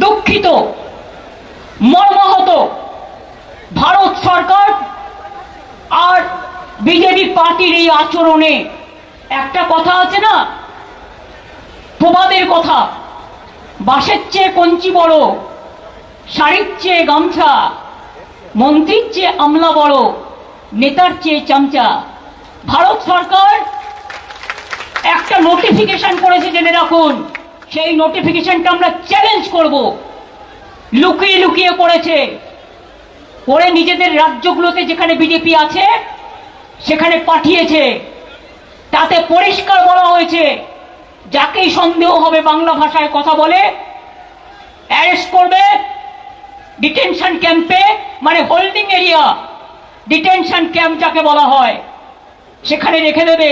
দুঃখিত, মর্মাহত ভারত সরকার আর বিজেপি পার্টির এই আচরণে। একটা কথা আছে না? প্রবাদের কথা। বাঁশের চেয়ে কঞ্চি বড়, শাড়ির চেয়ে গামছা, মন্ত্রীর চেয়ে আমলা বড়, নেতার চেয়ে চামচা। ভারত সরকার একটা নোটিফিকেশন করেছে, জেনে রাখুন। সেই নোটিফিকেশনটা আমরা চ্যালেঞ্জ করব। লুকিয়ে লুকিয়ে করেছে করে নিজেদের রাজ্যগুলোতে যেখানে বিজেপি আছে, সেখানে পাঠিয়েছে। তাতে পরিষ্কার বলা হয়েছে, যাকেই সন্দেহ হবে বাংলা ভাষায় কথা বলে অ্যারেস্ট করবে ডিটেনশন ক্যাম্পে মানে হোল্ডিং এরিয়া ডিটেনশন ক্যাম্প যাকে বলা হয়, সেখানে রেখে দেবে।